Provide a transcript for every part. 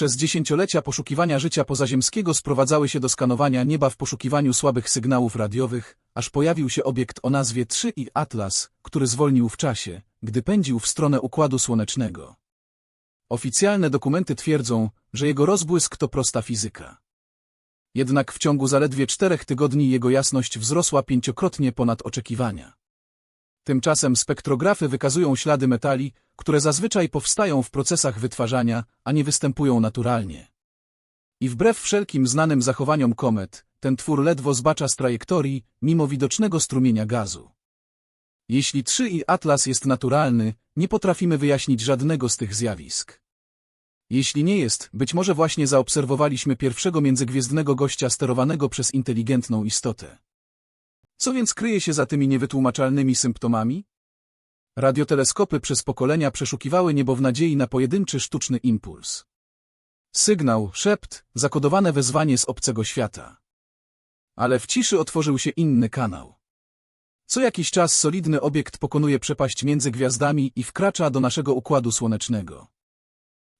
Przez dziesięciolecia poszukiwania życia pozaziemskiego sprowadzały się do skanowania nieba w poszukiwaniu słabych sygnałów radiowych, aż pojawił się obiekt o nazwie 3 i Atlas, który zwolnił w czasie, gdy pędził w stronę Układu Słonecznego. Oficjalne dokumenty twierdzą, że jego rozbłysk to prosta fizyka. Jednak w ciągu zaledwie czterech tygodni jego jasność wzrosła pięciokrotnie ponad oczekiwania. Tymczasem spektrografy wykazują ślady metali, które zazwyczaj powstają w procesach wytwarzania, a nie występują naturalnie. I wbrew wszelkim znanym zachowaniom komet, ten twór ledwo zbacza z trajektorii, mimo widocznego strumienia gazu. Jeśli 3 i Atlas jest naturalny, nie potrafimy wyjaśnić żadnego z tych zjawisk. Jeśli nie jest, być może właśnie zaobserwowaliśmy pierwszego międzygwiezdnego gościa sterowanego przez inteligentną istotę. Co więc kryje się za tymi niewytłumaczalnymi symptomami? Radioteleskopy przez pokolenia przeszukiwały niebo w nadziei na pojedynczy sztuczny impuls. Sygnał, szept, zakodowane wezwanie z obcego świata. Ale w ciszy otworzył się inny kanał. Co jakiś czas solidny obiekt pokonuje przepaść między gwiazdami i wkracza do naszego układu słonecznego.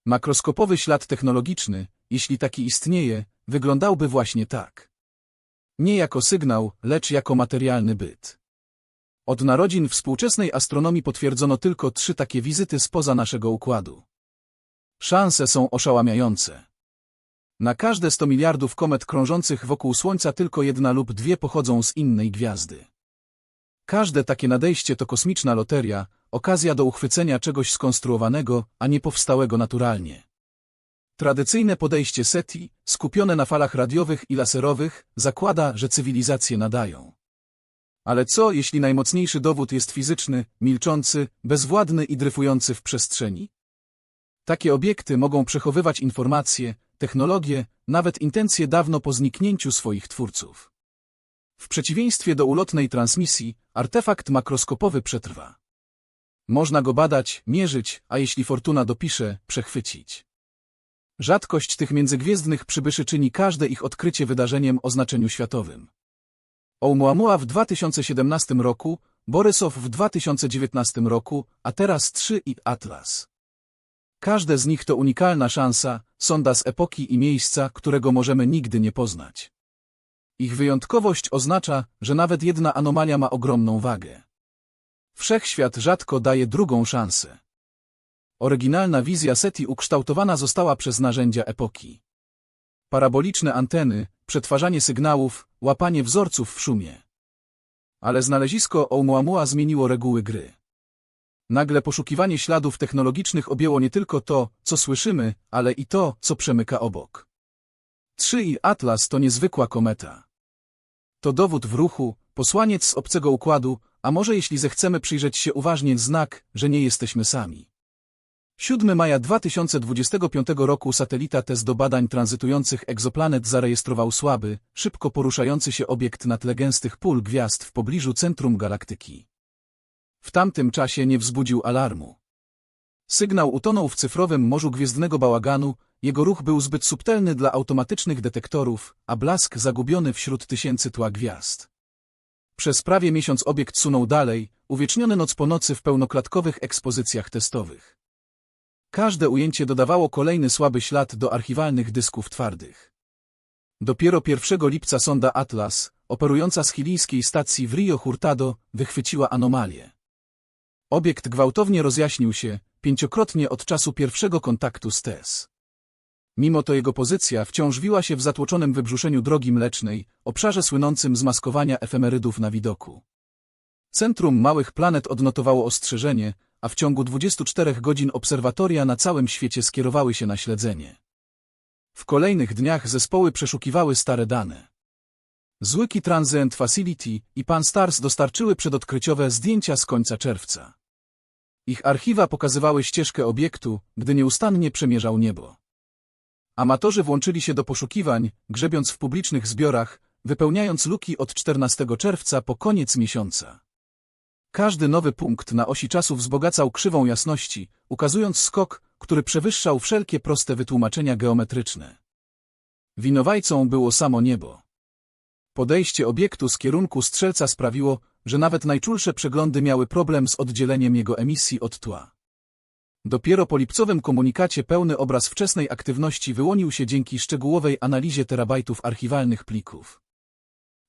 Makroskopowy ślad technologiczny, jeśli taki istnieje, wyglądałby właśnie tak. Nie jako sygnał, lecz jako materialny byt. Od narodzin współczesnej astronomii potwierdzono tylko trzy takie wizyty spoza naszego układu. Szanse są oszałamiające. Na każde 100 miliardów komet krążących wokół Słońca tylko jedna lub dwie pochodzą z innej gwiazdy. Każde takie nadejście to kosmiczna loteria, okazja do uchwycenia czegoś skonstruowanego, a nie powstałego naturalnie. Tradycyjne podejście SETI, skupione na falach radiowych i laserowych, zakłada, że cywilizacje nadają. Ale co, jeśli najmocniejszy dowód jest fizyczny, milczący, bezwładny i dryfujący w przestrzeni? Takie obiekty mogą przechowywać informacje, technologie, nawet intencje dawno po zniknięciu swoich twórców. W przeciwieństwie do ulotnej transmisji, artefakt makroskopowy przetrwa. Można go badać, mierzyć, a jeśli fortuna dopisze, przechwycić. Rzadkość tych międzygwiezdnych przybyszy czyni każde ich odkrycie wydarzeniem o znaczeniu światowym. Oumuamua w 2017 roku, Borysow w 2019 roku, a teraz 3 i Atlas. Każde z nich to unikalna szansa, sonda z epoki i miejsca, którego możemy nigdy nie poznać. Ich wyjątkowość oznacza, że nawet jedna anomalia ma ogromną wagę. Wszechświat rzadko daje drugą szansę. Oryginalna wizja SETI ukształtowana została przez narzędzia epoki. Paraboliczne anteny, przetwarzanie sygnałów, łapanie wzorców w szumie. Ale znalezisko Oumuamua zmieniło reguły gry. Nagle poszukiwanie śladów technologicznych objęło nie tylko to, co słyszymy, ale i to, co przemyka obok. 3 i Atlas to niezwykła kometa. To dowód w ruchu, posłaniec z obcego układu, a może jeśli zechcemy przyjrzeć się uważnie znak, że nie jesteśmy sami. 7 maja 2025 roku satelita test do badań tranzytujących egzoplanet zarejestrował słaby, szybko poruszający się obiekt na tle gęstych pól gwiazd w pobliżu centrum galaktyki. W tamtym czasie nie wzbudził alarmu. Sygnał utonął w cyfrowym morzu gwiezdnego bałaganu, jego ruch był zbyt subtelny dla automatycznych detektorów, a blask zagubiony wśród tysięcy tła gwiazd. Przez prawie miesiąc obiekt sunął dalej, uwieczniony noc po nocy w pełnoklatkowych ekspozycjach testowych. Każde ujęcie dodawało kolejny słaby ślad do archiwalnych dysków twardych. Dopiero 1 lipca sonda Atlas, operująca z chilijskiej stacji w Rio Hurtado, wychwyciła anomalię. Obiekt gwałtownie rozjaśnił się, pięciokrotnie od czasu pierwszego kontaktu z TES. Mimo to jego pozycja wciąż wiła się w zatłoczonym wybrzuszeniu drogi mlecznej, obszarze słynącym z maskowania efemerydów na widoku. Centrum Małych Planet odnotowało ostrzeżenie, a w ciągu 24 godzin obserwatoria na całym świecie skierowały się na śledzenie. W kolejnych dniach zespoły przeszukiwały stare dane. Złyki Transient Facility i Pan Stars dostarczyły przedodkryciowe zdjęcia z końca czerwca. Ich archiwa pokazywały ścieżkę obiektu, gdy nieustannie przemierzał niebo. Amatorzy włączyli się do poszukiwań, grzebiąc w publicznych zbiorach, wypełniając luki od 14 czerwca po koniec miesiąca. Każdy nowy punkt na osi czasu wzbogacał krzywą jasności, ukazując skok, który przewyższał wszelkie proste wytłumaczenia geometryczne. Winowajcą było samo niebo. Podejście obiektu z kierunku strzelca sprawiło, że nawet najczulsze przeglądy miały problem z oddzieleniem jego emisji od tła. Dopiero po lipcowym komunikacie pełny obraz wczesnej aktywności wyłonił się dzięki szczegółowej analizie terabajtów archiwalnych plików.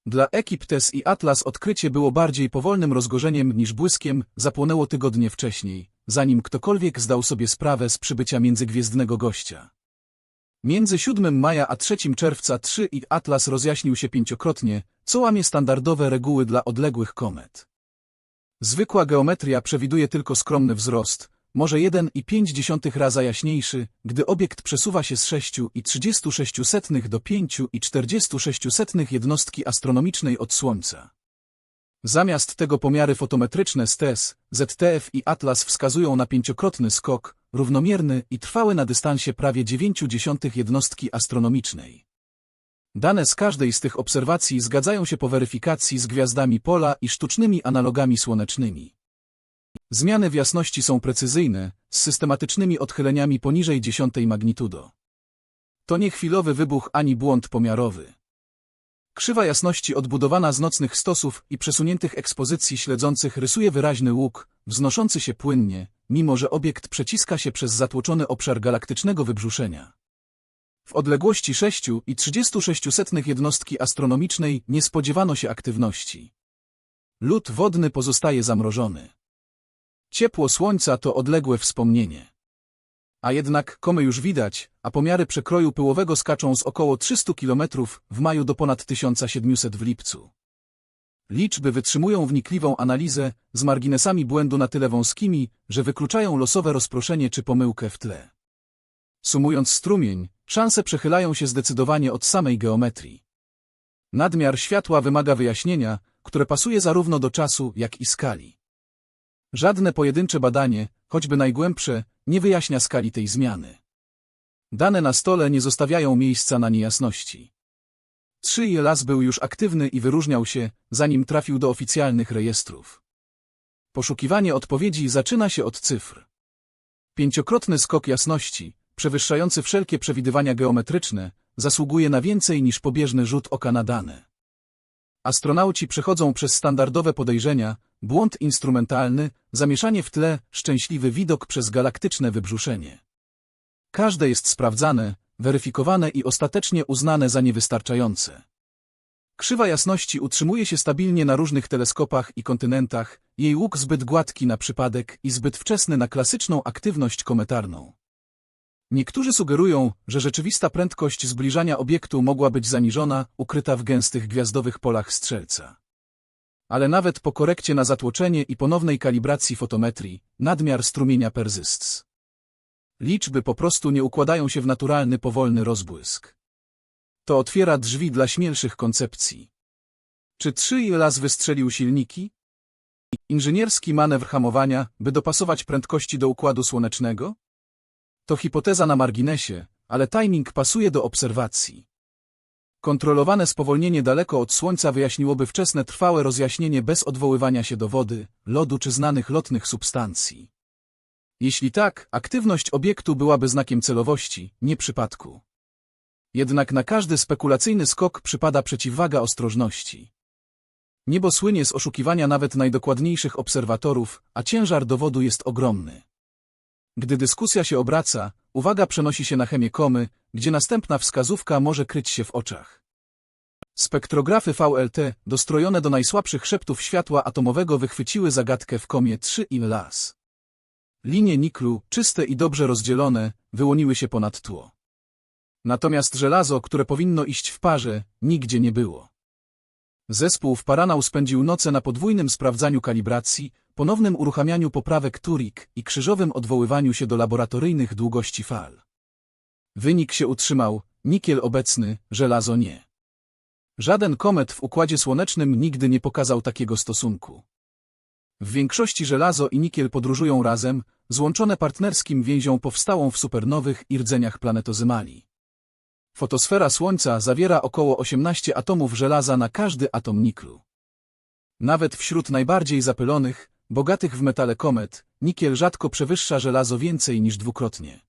Dla ekip TES i Atlas odkrycie było bardziej powolnym rozgorzeniem niż błyskiem, zapłonęło tygodnie wcześniej, zanim ktokolwiek zdał sobie sprawę z przybycia międzygwiezdnego gościa. Między 7 maja a 3 czerwca 3 i Atlas rozjaśnił się pięciokrotnie, co łamie standardowe reguły dla odległych komet. Zwykła geometria przewiduje tylko skromny wzrost, może 1,5 raza jaśniejszy, gdy obiekt przesuwa się z 6,36 do 5,46 jednostki astronomicznej od Słońca. Zamiast tego pomiary fotometryczne STES, ZTF i Atlas wskazują na pięciokrotny skok, równomierny i trwały na dystansie prawie 0,9 jednostki astronomicznej. Dane z każdej z tych obserwacji zgadzają się po weryfikacji z gwiazdami pola i sztucznymi analogami słonecznymi. Zmiany w jasności są precyzyjne, z systematycznymi odchyleniami poniżej dziesiątej magnitudo. To nie chwilowy wybuch ani błąd pomiarowy. Krzywa jasności odbudowana z nocnych stosów i przesuniętych ekspozycji śledzących rysuje wyraźny łuk, wznoszący się płynnie, mimo że obiekt przeciska się przez zatłoczony obszar galaktycznego wybrzuszenia. W odległości 6,36 jednostki astronomicznej nie spodziewano się aktywności. Lód wodny pozostaje zamrożony. Ciepło słońca to odległe wspomnienie. A jednak komy już widać, a pomiary przekroju pyłowego skaczą z około 300 km w maju do ponad 1700 w lipcu. Liczby wytrzymują wnikliwą analizę z marginesami błędu na tyle wąskimi, że wykluczają losowe rozproszenie czy pomyłkę w tle. Sumując strumień, szanse przechylają się zdecydowanie od samej geometrii. Nadmiar światła wymaga wyjaśnienia, które pasuje zarówno do czasu, jak i skali. Żadne pojedyncze badanie, choćby najgłębsze, nie wyjaśnia skali tej zmiany. Dane na stole nie zostawiają miejsca na niejasności. Trzy las był już aktywny i wyróżniał się, zanim trafił do oficjalnych rejestrów. Poszukiwanie odpowiedzi zaczyna się od cyfr. Pięciokrotny skok jasności, przewyższający wszelkie przewidywania geometryczne, zasługuje na więcej niż pobieżny rzut oka na dane. Astronauci przechodzą przez standardowe podejrzenia, błąd instrumentalny, zamieszanie w tle, szczęśliwy widok przez galaktyczne wybrzuszenie. Każde jest sprawdzane, weryfikowane i ostatecznie uznane za niewystarczające. Krzywa jasności utrzymuje się stabilnie na różnych teleskopach i kontynentach, jej łuk zbyt gładki na przypadek i zbyt wczesny na klasyczną aktywność kometarną. Niektórzy sugerują, że rzeczywista prędkość zbliżania obiektu mogła być zaniżona, ukryta w gęstych gwiazdowych polach strzelca. Ale nawet po korekcie na zatłoczenie i ponownej kalibracji fotometrii, nadmiar strumienia perzysts. Liczby po prostu nie układają się w naturalny, powolny rozbłysk. To otwiera drzwi dla śmielszych koncepcji. Czy trzy las wystrzelił silniki? Inżynierski manewr hamowania, by dopasować prędkości do układu słonecznego? To hipoteza na marginesie, ale timing pasuje do obserwacji. Kontrolowane spowolnienie daleko od Słońca wyjaśniłoby wczesne trwałe rozjaśnienie bez odwoływania się do wody, lodu czy znanych lotnych substancji. Jeśli tak, aktywność obiektu byłaby znakiem celowości, nie przypadku. Jednak na każdy spekulacyjny skok przypada przeciwwaga ostrożności. Niebo słynie z oszukiwania nawet najdokładniejszych obserwatorów, a ciężar dowodu jest ogromny. Gdy dyskusja się obraca, uwaga przenosi się na chemię komy, gdzie następna wskazówka może kryć się w oczach. Spektrografy VLT, dostrojone do najsłabszych szeptów światła atomowego wychwyciły zagadkę w komie 3 i las. Linie niklu, czyste i dobrze rozdzielone, wyłoniły się ponad tło. Natomiast żelazo, które powinno iść w parze, nigdzie nie było. Zespół w Paranał spędził noce na podwójnym sprawdzaniu kalibracji, ponownym uruchamianiu poprawek Turik i krzyżowym odwoływaniu się do laboratoryjnych długości fal. Wynik się utrzymał, nikiel obecny, żelazo nie. Żaden komet w Układzie Słonecznym nigdy nie pokazał takiego stosunku. W większości żelazo i nikiel podróżują razem, złączone partnerskim więzią powstałą w supernowych i rdzeniach planetozymali. Fotosfera Słońca zawiera około 18 atomów żelaza na każdy atom niklu. Nawet wśród najbardziej zapylonych, bogatych w metale komet, nikiel rzadko przewyższa żelazo więcej niż dwukrotnie.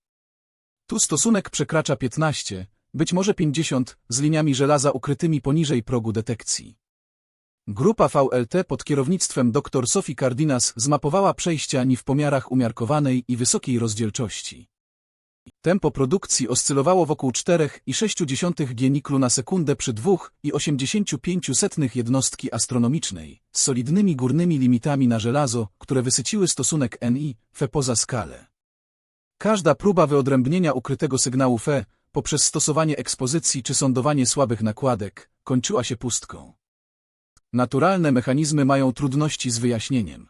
Tu stosunek przekracza 15, być może 50, z liniami żelaza ukrytymi poniżej progu detekcji. Grupa VLT pod kierownictwem dr Sophie Cardinas zmapowała przejścia NI w pomiarach umiarkowanej i wysokiej rozdzielczości. Tempo produkcji oscylowało wokół 4,6 g niklu na sekundę przy 2,85 jednostki astronomicznej, z solidnymi górnymi limitami na żelazo, które wysyciły stosunek Ni, Fe poza skalę. Każda próba wyodrębnienia ukrytego sygnału Fe, poprzez stosowanie ekspozycji czy sądowanie słabych nakładek, kończyła się pustką. Naturalne mechanizmy mają trudności z wyjaśnieniem.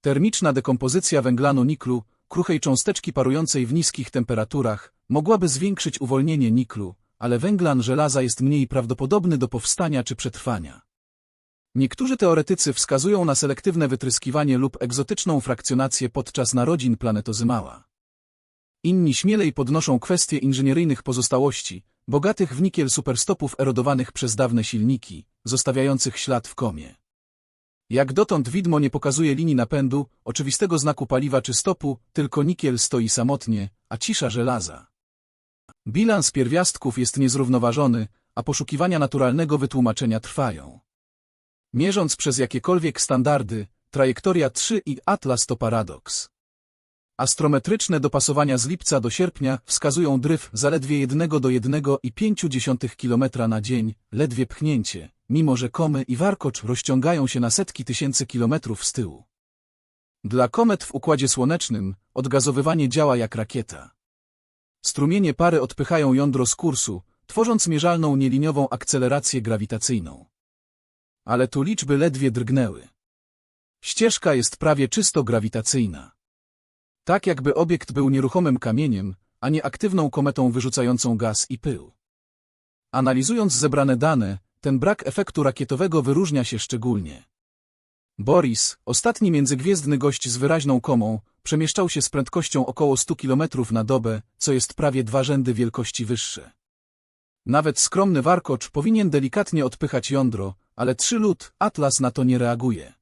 Termiczna dekompozycja węglanu niklu, kruchej cząsteczki parującej w niskich temperaturach, mogłaby zwiększyć uwolnienie niklu, ale węglan żelaza jest mniej prawdopodobny do powstania czy przetrwania. Niektórzy teoretycy wskazują na selektywne wytryskiwanie lub egzotyczną frakcjonację podczas narodzin planetozymała. Inni śmielej podnoszą kwestie inżynieryjnych pozostałości, bogatych w nikiel superstopów erodowanych przez dawne silniki, zostawiających ślad w komie. Jak dotąd widmo nie pokazuje linii napędu, oczywistego znaku paliwa czy stopu, tylko nikiel stoi samotnie, a cisza żelaza. Bilans pierwiastków jest niezrównoważony, a poszukiwania naturalnego wytłumaczenia trwają. Mierząc przez jakiekolwiek standardy, trajektoria 3 i Atlas to paradoks. Astrometryczne dopasowania z lipca do sierpnia wskazują dryf zaledwie 1 do 1,5 km na dzień, ledwie pchnięcie, mimo że komy i warkocz rozciągają się na setki tysięcy kilometrów z tyłu. Dla komet w Układzie Słonecznym odgazowywanie działa jak rakieta. Strumienie pary odpychają jądro z kursu, tworząc mierzalną nieliniową akcelerację grawitacyjną. Ale tu liczby ledwie drgnęły. Ścieżka jest prawie czysto grawitacyjna. Tak jakby obiekt był nieruchomym kamieniem, a nie aktywną kometą wyrzucającą gaz i pył. Analizując zebrane dane, ten brak efektu rakietowego wyróżnia się szczególnie. Boris, ostatni międzygwiezdny gość z wyraźną komą, przemieszczał się z prędkością około 100 km na dobę, co jest prawie dwa rzędy wielkości wyższe. Nawet skromny warkocz powinien delikatnie odpychać jądro, ale trzy lód, Atlas na to nie reaguje.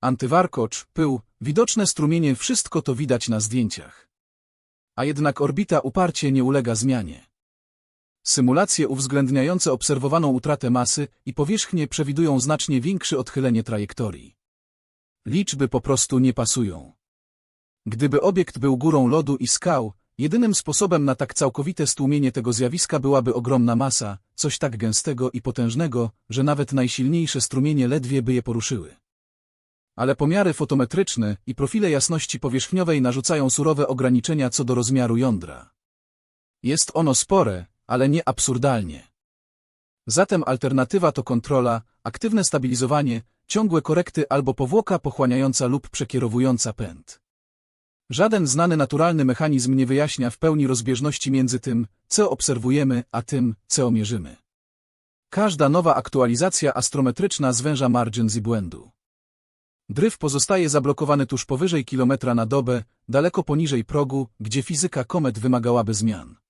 Antywarkocz, pył, widoczne strumienie wszystko to widać na zdjęciach. A jednak orbita uparcie nie ulega zmianie. Symulacje uwzględniające obserwowaną utratę masy i powierzchnię przewidują znacznie większe odchylenie trajektorii. Liczby po prostu nie pasują. Gdyby obiekt był górą lodu i skał, jedynym sposobem na tak całkowite stłumienie tego zjawiska byłaby ogromna masa, coś tak gęstego i potężnego, że nawet najsilniejsze strumienie ledwie by je poruszyły. Ale pomiary fotometryczne i profile jasności powierzchniowej narzucają surowe ograniczenia co do rozmiaru jądra. Jest ono spore, ale nie absurdalnie. Zatem alternatywa to kontrola, aktywne stabilizowanie, ciągłe korekty albo powłoka pochłaniająca lub przekierowująca pęd. Żaden znany naturalny mechanizm nie wyjaśnia w pełni rozbieżności między tym, co obserwujemy, a tym, co mierzymy. Każda nowa aktualizacja astrometryczna zwęża margin z błędu. Dryf pozostaje zablokowany tuż powyżej kilometra na dobę, daleko poniżej progu, gdzie fizyka komet wymagałaby zmian.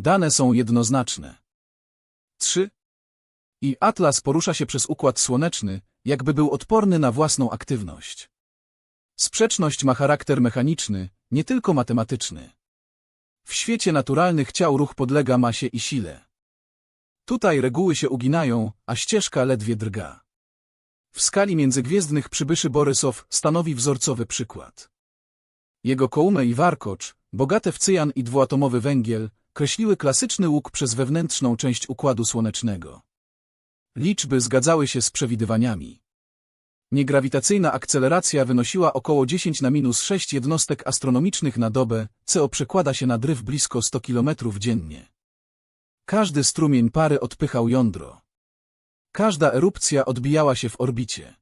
Dane są jednoznaczne. 3. I Atlas porusza się przez Układ Słoneczny, jakby był odporny na własną aktywność. Sprzeczność ma charakter mechaniczny, nie tylko matematyczny. W świecie naturalnych ciał ruch podlega masie i sile. Tutaj reguły się uginają, a ścieżka ledwie drga. W skali międzygwiezdnych przybyszy Borysow stanowi wzorcowy przykład. Jego kołumę i warkocz, bogate w cyjan i dwuatomowy węgiel, kreśliły klasyczny łuk przez wewnętrzną część Układu Słonecznego. Liczby zgadzały się z przewidywaniami. Niegrawitacyjna akceleracja wynosiła około 10 na minus 6 jednostek astronomicznych na dobę, co przekłada się na dryf blisko 100 km dziennie. Każdy strumień pary odpychał jądro. Każda erupcja odbijała się w orbicie.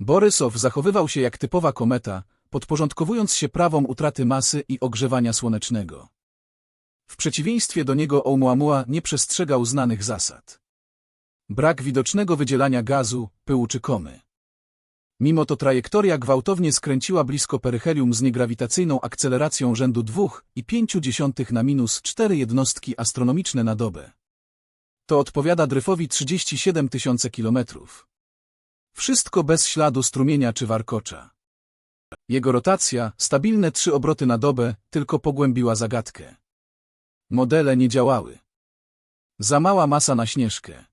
Borysow zachowywał się jak typowa kometa, podporządkowując się prawom utraty masy i ogrzewania słonecznego. W przeciwieństwie do niego Oumuamua nie przestrzegał znanych zasad. Brak widocznego wydzielania gazu, pyłu czy komy. Mimo to trajektoria gwałtownie skręciła blisko peryhelium z niegrawitacyjną akceleracją rzędu 2,5 na minus 4 jednostki astronomiczne na dobę. To odpowiada dryfowi 37 tysiące kilometrów. Wszystko bez śladu strumienia czy warkocza. Jego rotacja, stabilne trzy obroty na dobę, tylko pogłębiła zagadkę. Modele nie działały. Za mała masa na śnieżkę.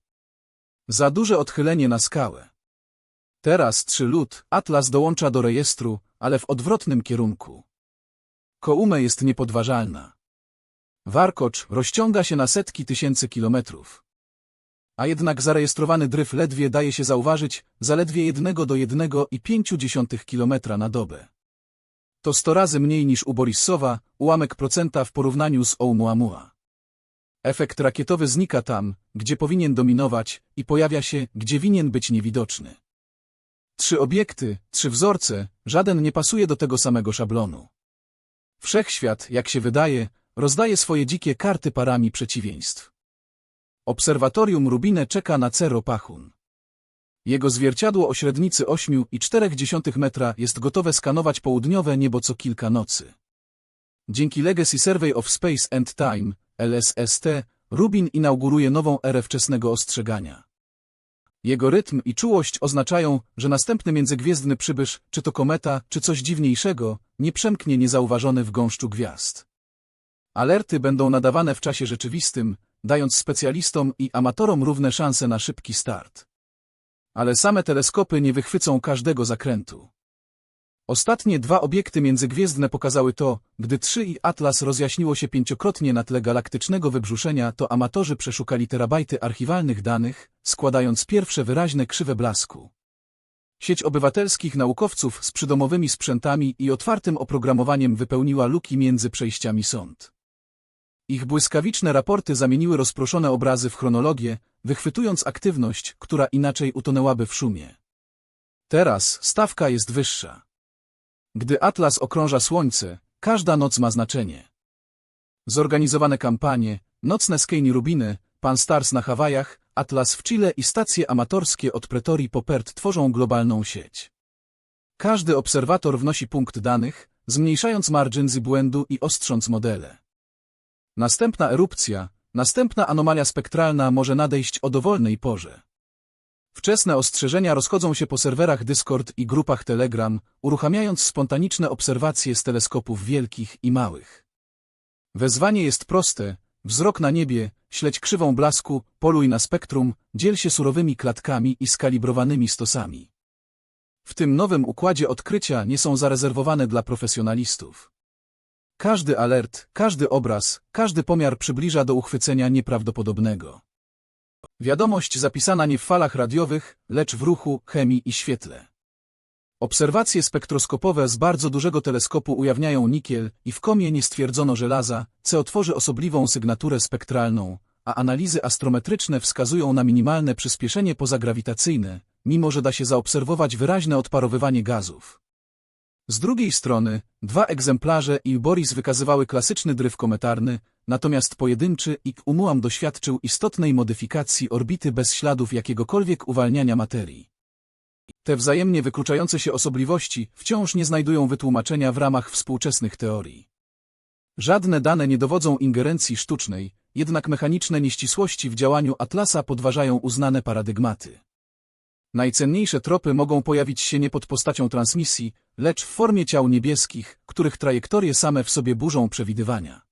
Za duże odchylenie na skałę. Teraz trzy lód, Atlas dołącza do rejestru, ale w odwrotnym kierunku. Koumę jest niepodważalna. Warkocz rozciąga się na setki tysięcy kilometrów. A jednak zarejestrowany dryf ledwie daje się zauważyć, zaledwie jednego do jednego i pięciu dziesiątych kilometra na dobę. To sto razy mniej niż u Borissowa, ułamek procenta w porównaniu z Oumuamua. Efekt rakietowy znika tam, gdzie powinien dominować i pojawia się, gdzie winien być niewidoczny. Trzy obiekty, trzy wzorce, żaden nie pasuje do tego samego szablonu. Wszechświat, jak się wydaje, rozdaje swoje dzikie karty parami przeciwieństw. Obserwatorium Rubine czeka na Cero Pachun. Jego zwierciadło o średnicy 8,4 metra jest gotowe skanować południowe niebo co kilka nocy. Dzięki Legacy Survey of Space and Time, LSST, Rubin inauguruje nową erę wczesnego ostrzegania. Jego rytm i czułość oznaczają, że następny międzygwiezdny przybysz, czy to kometa, czy coś dziwniejszego, nie przemknie niezauważony w gąszczu gwiazd. Alerty będą nadawane w czasie rzeczywistym, dając specjalistom i amatorom równe szanse na szybki start. Ale same teleskopy nie wychwycą każdego zakrętu. Ostatnie dwa obiekty międzygwiezdne pokazały to, gdy 3 i Atlas rozjaśniło się pięciokrotnie na tle galaktycznego wybrzuszenia, to amatorzy przeszukali terabajty archiwalnych danych, składając pierwsze wyraźne krzywe blasku. Sieć obywatelskich naukowców z przydomowymi sprzętami i otwartym oprogramowaniem wypełniła luki między przejściami sąd. Ich błyskawiczne raporty zamieniły rozproszone obrazy w chronologię, wychwytując aktywność, która inaczej utonęłaby w szumie. Teraz stawka jest wyższa. Gdy Atlas okrąża Słońce, każda noc ma znaczenie. Zorganizowane kampanie, nocne Skeini Rubiny, Pan Stars na Hawajach, Atlas w Chile i stacje amatorskie od Pretorii po Perth tworzą globalną sieć. Każdy obserwator wnosi punkt danych, zmniejszając margins błędu i ostrząc modele. Następna erupcja, następna anomalia spektralna może nadejść o dowolnej porze. Wczesne ostrzeżenia rozchodzą się po serwerach Discord i grupach Telegram, uruchamiając spontaniczne obserwacje z teleskopów wielkich i małych. Wezwanie jest proste, wzrok na niebie, śledź krzywą blasku, poluj na spektrum, dziel się surowymi klatkami i skalibrowanymi stosami. W tym nowym układzie odkrycia nie są zarezerwowane dla profesjonalistów. Każdy alert, każdy obraz, każdy pomiar przybliża do uchwycenia nieprawdopodobnego. Wiadomość zapisana nie w falach radiowych, lecz w ruchu, chemii i świetle. Obserwacje spektroskopowe z bardzo dużego teleskopu ujawniają nikiel i w komie nie stwierdzono żelaza, co tworzy osobliwą sygnaturę spektralną, a analizy astrometryczne wskazują na minimalne przyspieszenie pozagrawitacyjne, mimo że da się zaobserwować wyraźne odparowywanie gazów. Z drugiej strony, dwa egzemplarze i Boris wykazywały klasyczny dryf kometarny, natomiast pojedynczy ik Umuam doświadczył istotnej modyfikacji orbity bez śladów jakiegokolwiek uwalniania materii. Te wzajemnie wykluczające się osobliwości wciąż nie znajdują wytłumaczenia w ramach współczesnych teorii. Żadne dane nie dowodzą ingerencji sztucznej, jednak mechaniczne nieścisłości w działaniu Atlasa podważają uznane paradygmaty. Najcenniejsze tropy mogą pojawić się nie pod postacią transmisji, lecz w formie ciał niebieskich, których trajektorie same w sobie burzą przewidywania.